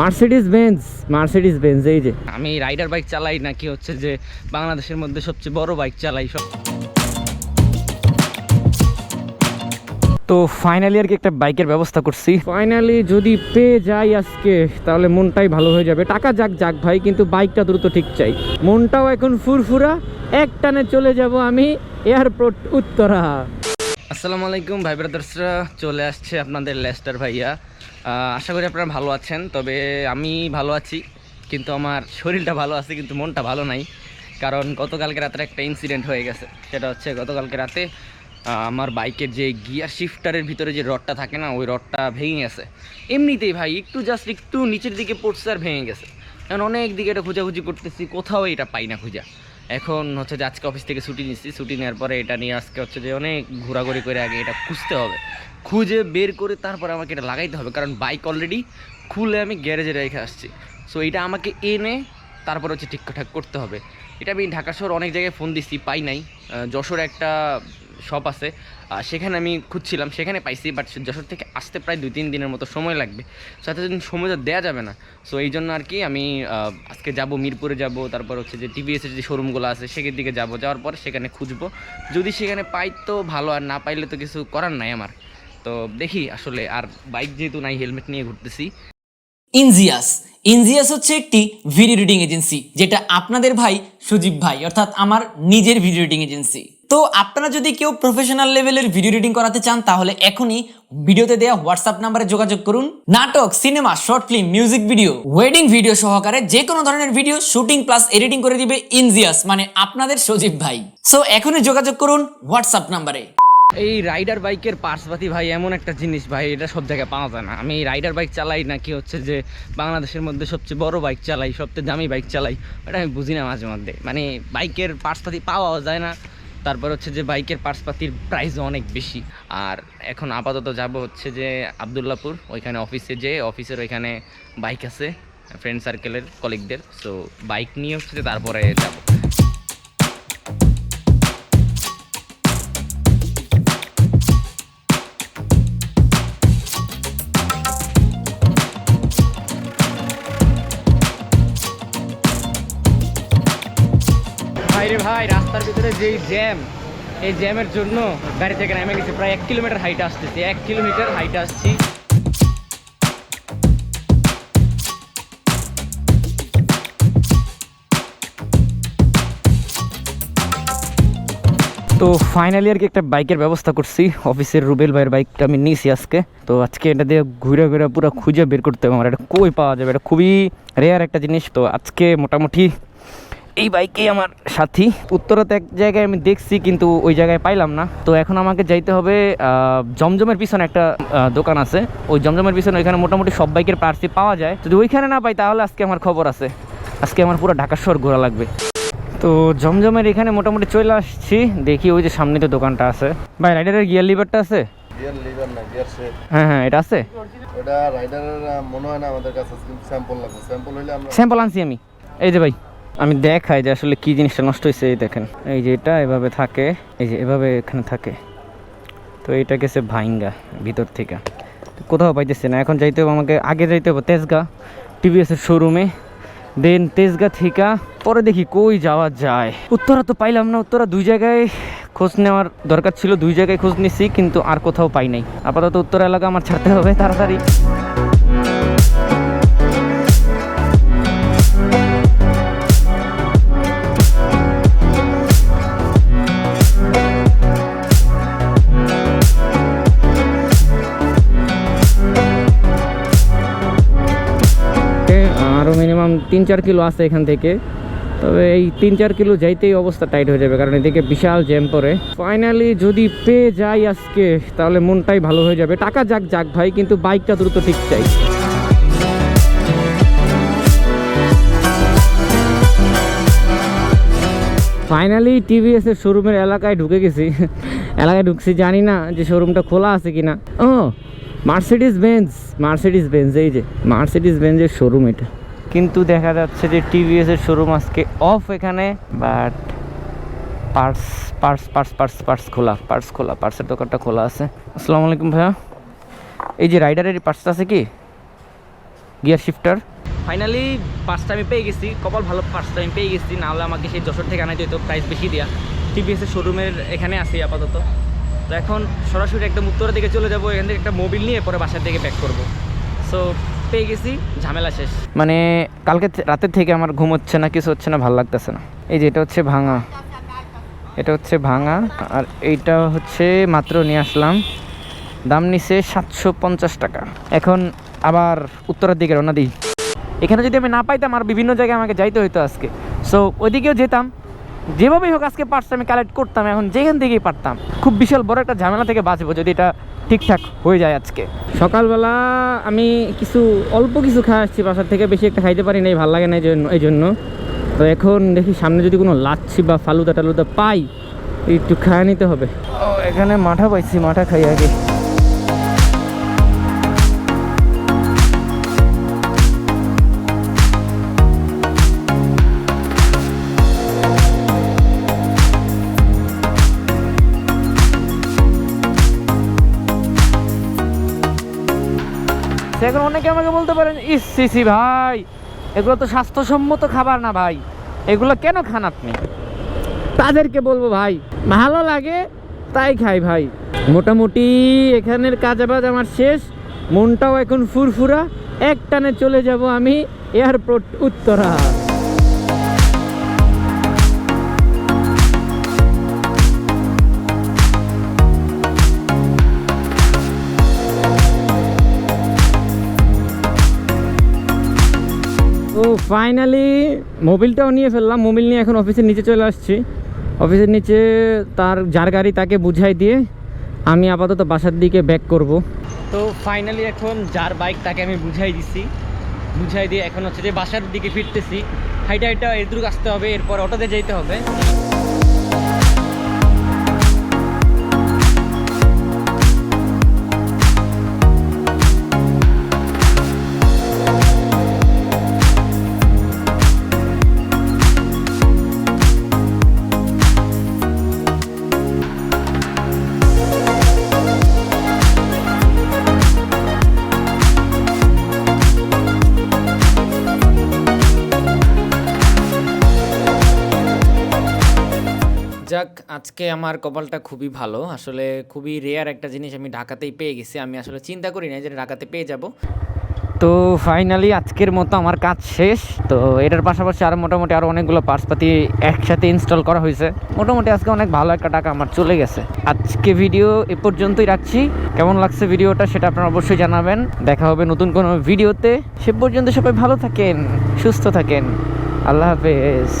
Mercedes Benz Mercedes Benz এই যে। আমি রাইডার বাইক চালাই নাকি হচ্ছে যে বাংলাদেশের মধ্যে সবচেয়ে বড় বাইক চালাই সব। তো ফাইনালি আর কি একটা বাইকের ব্যবস্থা করছি? ফাইনালি যদি পেয়ে যাই আজকে তাহলে মনটাই ভালো হয়ে যাবে। টাকা যাক যাক ভাই কিন্তু বাইকটা দ্রুত ঠিক চাই। মনটাও এখন ফুরফুরা। এক টানে চলে যাব আমি এয়ারপোর্ট উত্তরা। আসসালামু আলাইকুম ভাই ব্রাদার্সরা চলে আসছে আপনাদের লেস্টার ভাইয়া। আশা করি আপনারা ভালো আছেন, তবে আমি ভালো আছি, কিন্তু আমার শরীরটা ভালো আছে, কিন্তু মনটা ভালো নাই। কারণ গতকালকে রাতে একটা ইনসিডেন্ট হয়ে গেছে, সেটা হচ্ছে গতকালকে রাতে আমার বাইকের যে গিয়ার শিফটারের ভিতরে যে রডটা থাকে না, ওই রডটা ভেঙে গেছে। এমনিতেই ভাই, একটু জাস্ট একটু নিচের দিকে পড়ছে আর ভেঙে গেছে। এখন অনেক দিকে এটা খোঁজাখুঁজি করতেছি, কোথাও এটা পাই না খুঁজা। এখন হচ্ছে যে আজকে অফিস থেকে ছুটি নিচ্ছি ছুটি নেওয়ার পরে এটা নিয়ে আজকে হচ্ছে যে অনেক ঘোরাঘুরি করে আগে এটা খুঁজতে হবে। খুঁজে বের করে তারপরে আমাকে এটা লাগাইতে হবে, কারণ বাইক অলরেডি খুলে আমি গ্যারেজে রেখে আসছি। সো এটা আমাকে এনে তারপর হচ্ছে ঠিকঠাক করতে হবে। এটা আমি ঢাকা শহর অনেক জায়গায় ফোন দিচ্ছি পাই নাই। যশোর একটা শপ আছে। সেখানে আমি খুঁজছিলাম, সেখানে পাইছি বাট যশোর থেকে আসতে প্রায় দুই, তিন দিনের মতো সময় লাগবে। সো এতদিন সময় তো দেওয়া যাবে না। সো এই জন্য আর কি আমি আজকে যাব, মিরপুরে যাব, তারপর হচ্ছে যে টিভিএসের যে শোরুমগুলো আছে সেখান দিকে যাব, যাওয়ার পর সেখানে খুঁজবো। যদি সেখানে পাই তো ভালো, আর না পাইলে তো কিছু করার নাই আমার। তো দেখি আসলে, আর বাইক যেহেতু নাই হেলমেট নিয়ে ঘুরতেছি। ইনজিয়াস ইনজিয়াস হচ্ছে একটি ভিডিও রিডিং এজেন্সি যেটা আপনাদের ভাই সুজীব ভাই, অর্থাৎ আমার নিজের ভিডিও রিডিং এজেন্সি তো আপনারা যদি কেউ প্রফেশনাল লেভেলের ভিডিও রিডিং করাতে চান, তাহলে এখনই ভিডিওতে দেওয়া হোয়াটসঅ্যাপ নাম্বারে যোগাযোগ করুন। নাটক cinema short film music video wedding video সহকারে যে কোনো ধরনের ভিডিও শুটিং প্লাস এডিটিং করে দিবে ইনজিয়াস মানে আপনাদের সজীব ভাই। সো এখনই যোগাযোগ করুন হোয়াটসঅ্যাপ নাম্বারে এই রাইডার বাইকের পার্সপাতি ভাই, এমন একটা জিনিস ভাই, এটা সব জায়গায় পাওয়া যায় না। আমি রাইডার বাইক চালাই নাকি হচ্ছে যে বাংলাদেশের মধ্যে সবচেয়ে বড় বাইক চালাই, সবচেয়ে দামি বাইক চালাই, ওটা আমি বুঝি না মাঝে মধ্যে। মানে বাইকের পার্সপাতি পাওয়াও যায় না। তারপর হচ্ছে যে বাইকের পার্সপাতির প্রাইসও অনেক বেশি। আর এখন আপাতত যাব হচ্ছে যে আবদুল্লাপুর, ওইখানে অফিসে যে অফিসের ওইখানে বাইক আছে ফ্রেন্ড সার্কেলের কলিগদের সো বাইক নিয়ে হচ্ছে তারপরে যাব। ভাই রে ভাই, রাস্তার ভিতরে যেই জ্যাম এই জ্যামের জন্য গাড়ি থেকে নেমে গেছে। প্রায় এক কিলোমিটার হাইট আসতেছি। এক কিলোমিটার হাইট আসছি। তো ফাইনালি আর কি একটা বাইকের ব্যবস্থা করছি। অফিসের রুবেল ভাইয়ের বাইকটা আমি নিয়েছি আজকে। তো আজকে এটা দিয়ে ঘুরে ঘুরে পুরো খুঁজে বের করতে হবে। আমার এটা কই পাওয়া যাবে? এটা খুবই রেয়ার একটা জিনিস। তো আজকে মোটামুটি এই বাইকেই আমার সাথী। উত্তরাতে এক জায়গায় আমি দেখছি কিন্তু ওই জায়গায় পাইলাম না। তো এখন আমাকে যাইতে হবে জমজমের পিছনে একটা দোকান আছে। ওই জমজমের পিছনে ওইখানে মোটামুটি সব বাইকের পার্সি পাওয়া যায়। যদি ওইখানে না পাই তাহলে আজকে আমার খবর আছে। আজকে আমার পুরো ঢাকা শহর ঘোরা লাগবে। তো জমজমের এখানে মোটামুটি চলে আসছি। দেখি ওই যে সামনে তো দোকানটা আছে। ভাই রাইডারের গিয়ার লিভারটা আছে? গিয়ার লিভার না গিয়ার শেপ হ্যাঁ হ্যাঁ এটা আছে? ওটা রাইডারের মনে হয় না আমাদের কাছে স্যাম্পল লাগবে। স্যাম্পল হইলে আমরা স্যাম্পল আনছি আমি। এই যে ভাই। আমি দেখাই যে আসলে কি জিনিসটা নষ্ট হয়েছে এই দেখেন। এই যে এটা এভাবে থাকে, এই যে এভাবে এখানে থাকে। তো এটা গেছে ভাইঙ্গা ভিতর থেকে। কোথাও পাইতেছে না, এখন যাইতে হবে আমাকে, আগে যাইতে হবে তেজগা টিভিএস এর শোরুমে। দেন তেজগা থেকে, পরে দেখি কই যাওয়া যায়। উত্তরা তো পাইলাম না, উত্তরা দুই জায়গায় খোঁজ নেওয়ার দরকার ছিল, দুই জায়গায় খোঁজ নিচ্ছি কিন্তু আর কোথাও পাই নাই। আপাতত উত্তরা এলাকা আমার ছাড়তে হবে, তাড়াতাড়ি। তিন চার কিলো আছে এখান থেকে। তবে এই তিন চার কিলো যাইতেই অবস্থা টাইট হয়ে যাবে, কারণ এদিকে বিশাল জ্যাম পরে ফাইনালি যদি পেয়ে যাই আজকে, তাহলে মনটাই ভালো হয়ে যাবে। টাকা যাক যাক ভাই, কিন্তু বাইকটা দ্রুত ঠিক চাই। ফাইনালি টিভিএস এর শোরুমের এলাকায় ঢুকে গেছি। এলাকায় ঢুকছি, জানি না যে শোরুমটা খোলা আছে কিনা। ও মার্সিডিস বেঞ্জ মার্সিডিস বেঞ্জ এই যে মার্সিডিস বেঞ্জের শোরুম এটা। কিন্তু দেখা যাচ্ছে যে টিভিএস এর শোরুম আজকে অফ এখানে but purse purse purse purse purse খোলা পার্স খোলা পার্সের দোকানটা খোলা আছে। আসসালামু আলাইকুম ভাইয়া। এই যে রাইডারের পার্সটা আছে কি? গিয়ার শিফটার ফাইনালি পার্সটা আমি পেয়ে গেছি। কপাল ভালো পার্সটা আমি পেয়ে গেছি। নাহলে আমাকে সেই যশোর থেকে আনাইতে হতো প্রাইস বেশি দেওয়া টিভিএসের শোরুমের এখানে আছি আপাতত। তো এখন সরাসরি একদম উত্তরের দিকে চলে যাব। এখান থেকে একটা মোবিল নিয়ে পরে বাসার দিকে ব্যাক করব। সো পেয়ে গেছি, ঝামেলা শেষ। মানে কালকে রাতের থেকে আমার ঘুম হচ্ছে না, কিছু হচ্ছে না, ভালো লাগতেছে না। এই যে এটা হচ্ছে ভাঙা। এটা হচ্ছে ভাঙা, আর এইটা হচ্ছে মাত্র নিয়ে আসলাম। দাম নিছে সাতশো পঞ্চাশ টাকা। এখন আবার উত্তরের দিকে রওনা দিই। এখানে যদি আমি না পাইতাম আর বিভিন্ন জায়গায় আমাকে যাইতে হইতো আজকে। সো ওইদিকেও যেতাম যেভাবেই হোক আজকে পার্টস আমি কালেক্ট করতাম এখন যেখান থেকেই পারতাম খুব বিশাল বড় একটা ঝামেলা থেকে বাঁচবো যদি এটা ঠিকঠাক হয়ে যায় আজকে। সকালবেলা আমি কিছু অল্প কিছু খাই আসছি বাসার থেকে বেশি একটা খাইতে পারি নাই ভালো লাগে না এই জন্য এই জন্য। তো এখন দেখি সামনে যদি কোনো লাচ্ছি বা ফালুদা টালুদা পাই একটু খাওয়া নিতে হবে। এখানে মাঠা পাইছি মাঠা খাই আগে। এখন অনেকে আমাকে বলতে পারেন, ইস ভাই, এগুলো তো স্বাস্থ্যসম্মত খাবার না ভাই। এগুলো কেন খান আপনি? তাদেরকে বলব, ভাই, ভালো লাগে, তাই খাই ভাই। মোটামুটি এখানের কাজাবাজ আমার শেষ। মনটাও এখন ফুরফুরা। এক টানে চলে যাব আমি এয়ারপোর্ট উত্তরা। ফাইনালি মোবিলটাও নিয়ে ফেললাম। মোবিল নিয়ে এখন অফিসের নিচে চলে আসছি। অফিসের নিচে তার, যার গাড়ি তাকে বুঝাই দিয়ে আমি আপাতত বাসার দিকে ব্যাক করব। তো ফাইনালি এখন যার বাইক তাকে আমি বুঝাই দিছি। বুঝাই দিয়ে এখন হচ্ছে যে বাসার দিকে ফিরতেছি। হাইটা হাইটা এদুর আসতে হবে, এরপর অটোতে যেতে হবে। যাক, আজকে আমার কপালটা খুবই ভালো। আসলে খুবই রেয়ার একটা জিনিস আমি ঢাকাতেই পেয়ে গেছি। আমি আসলে চিন্তা করি না যে ঢাকাতে পেয়ে যাব। তো ফাইনালি আজকের মতো আমার কাজ শেষ। তো এটার পাশাপাশি আরও মোটামুটি আরও অনেকগুলো পার্সপাতি একসাথে ইনস্টল করা হয়েছে। মোটামুটি আজকে অনেক ভালো একটা টাকা আমার চলে গেছে। আজকে ভিডিও এ পর্যন্তই রাখছি। কেমন লাগছে ভিডিওটা সেটা আপনারা অবশ্যই জানাবেন। দেখা হবে নতুন কোনো ভিডিওতে সে পর্যন্ত সবাই ভালো থাকেন, সুস্থ থাকেন। আল্লাহ হাফেজ।